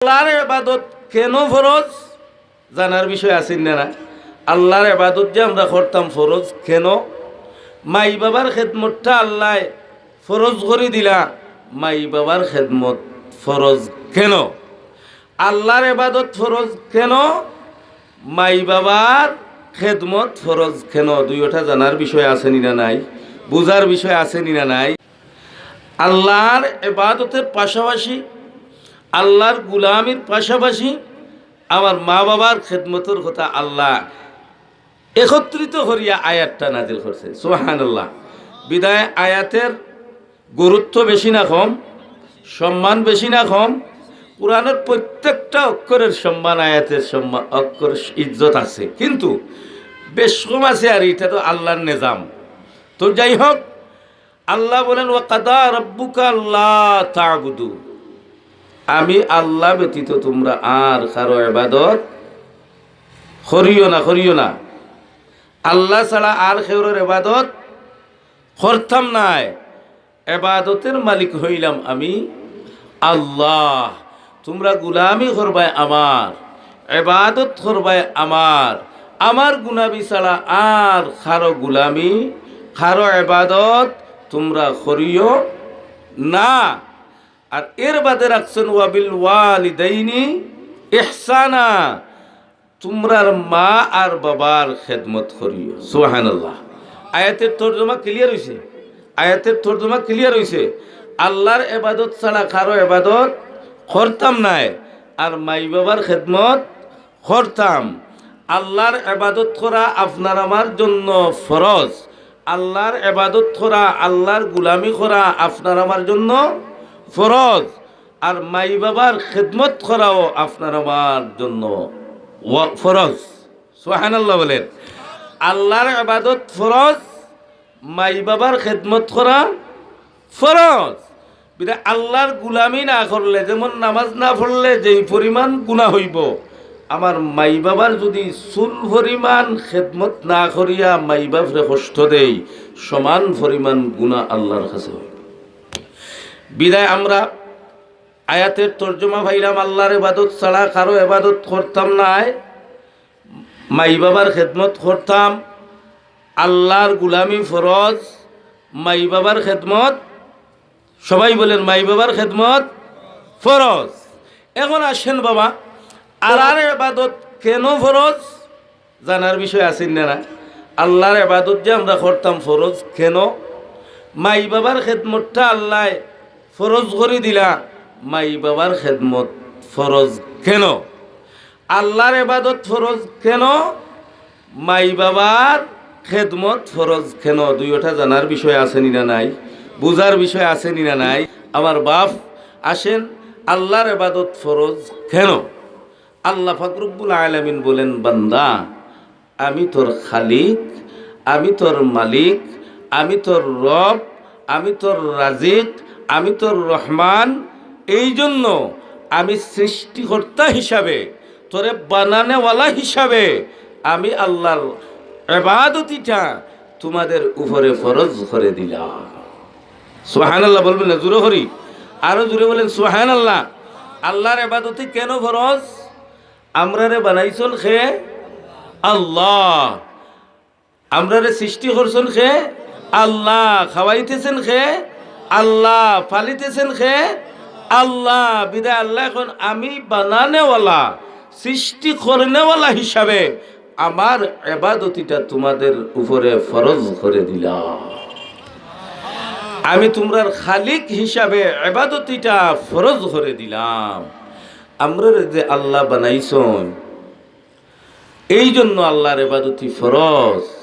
আল্লাহর এবাদত কেন ফরজ? জানার বিষয় আছেন না আল্লাহর এবাদত যে আমরা করতাম ফরজ কেন? মাই বাবার খেদমতটা আল্লাহ ফরজ করে দিলা। মাই বাবার খেদমত ফরজ কেন? আল্লাহর এবাদত ফরজ কেন? মাই বাবার খেদমত ফরজ কেন? দুইটা জানার বিষয় আছে না নাই? বুঝার বিষয় আছে না নাই? আল্লাহর এবাদতের পাশাপাশি আল্লাহর গুলামির পাশাপাশি আমার মা বাবার খেদমতের কথা আল্লাহ একত্রিত করিয়া আয়াতটা নাজিল করছে। সোহান আল্লাহ বিদায় আয়াতের গুরুত্ব বেশি না কম, সম্মান বেশি না কম, কোরআনের প্রত্যেকটা অক্ষরের সম্মান, আয়াতের সম্মান অক্ষর ইজ্জত আছে। কিন্তু বেশ কম আছে আর এটা তো আল্লাহর নিজাম। তো যাই হোক, আল্লাহ বলেন ও কাদা রব্বুকা আল্লাহ তাবুদু। আমি আল্লাহ ব্যতীত তোমরা আর কারও এবাদত করিও না করিও না। আল্লাহ ছাড়া আর খেউরের এবাদত করতাম নাই। এবাদতের মালিক হইলাম আমি আল্লাহ। তোমরা গুলামি করবাই আমার এবাদত করবাই আমার। আমার গুলামি ছাড়া আর খারো গুলামি খারো এবাদত তোমরা করিও না। আর এর বাদে রাখছেন, ওয়াবিল ওয়ালিদাইনি ইহসানা। তোমরার মা আর বাবার খেদমত করিও। সুহানাল্লাহ আয়াতের তর্জমা ক্লিয়ার হয়েছে আয়াতের তর্জমা ক্লিয়ার হয়েছে আল্লাহর এবাদত ছাড়া কারও এবাদত করতাম নাই। আর মাই বাবার খেদমত করতাম। আল্লাহর এবাদত করা আপনার আমার জন্য ফরজ। আল্লাহর এবাদত করা, আল্লাহর গুলামি করা আপনার আমার জন্য ফরজ। আর মাই বাবার খেদমত করাও আপনার আমার জন্য। ফরজ। সোহান আল্লাহ বলেন। আল্লাহর আবাদত ফরজ, মাই বাবার খেদমত করা ফরজ। বিদা আল্লাহর গুলামি না করলে, যেমন নামাজ না পড়লে যেই পরিমাণ গুণা হইব। আমার মাই বাবার যদি চুল পরিমাণ খেদমত না করিয়া মাই বাপরে কষ্ট দেই, সমান পরিমাণ গুণা আল্লাহর কাছে হইব। বিদায় আমরা আয়াতের তর্জমা ভাইরাম আল্লাহর এবাদত ছাড়া কারও এবাদত করতাম নাই মাই বাবার খেদমত করতাম। আল্লাহর গুলামি ফরজ। মাই বাবার খেদমত, সবাই বলেন মাই বাবার খেদমত ফরজ। এখন আসেন বাবা, আর আর এবাদত কেন ফরজ? জানার বিষয় আছেন না না। আল্লাহর এবাদত যে আমরা করতাম ফরজ কেন? মাই বাবার খেদমতটা আল্লাহ ফরজ করে দিলা। মাই বাবার খেদমত ফরজ কেন? আল্লাহর এবাদত ফরজ কেন? মাই বাবার খেদমত ফরজ কেন? দুইটা জানার বিষয় আছে না নাই? বুঝার বিষয় আছে না নাই? আমার বাপ আসেন, আল্লাহর এবাদত ফরজ কেন? আল্লাহ ফাকরুবুল আলমিন বলেন, বান্দা, আমি তোর খালিক, আমি তোর মালিক, আমি তোর রব আমি তোর রাজিক, আমি তোর রহমান এই জন্য আমি সৃষ্টিকর্তা হিসাবে, তোরে বানানেওয়ালা হিসাবে, আমি আল্লাহর এবাদতিটা তোমাদের উপরে ফরজ করে দিলাম। সোহান আল্লাহ বলবেন না জুড়ে হরি আরও জুড়ে বলেন সোহান আল্লাহ আল্লাহর এবাদতি কেন ফরজ? আমরা রে বানাইছন খে আল্লাহ। আমরা রে সৃষ্টি করছেন খে আল্লাহ খাওয়াইতেছেন খে, আল্লাহ ফালিতেছেন খে, আল্লাহ বিদায়, আল্লাহ এখন আমি বানানেওয়ালা, সৃষ্টি করনেওয়ালা হিসাবে আমার এবাদতিটা তোমাদের উপরে ফরজ করে দিলাম। আমি তোমরার খালিক হিসাবে এবাদতিটা ফরজ করে দিলাম। আমরা যে আল্লাহ বানাইছন এই জন্য আল্লাহর এবাদতি ফরজ।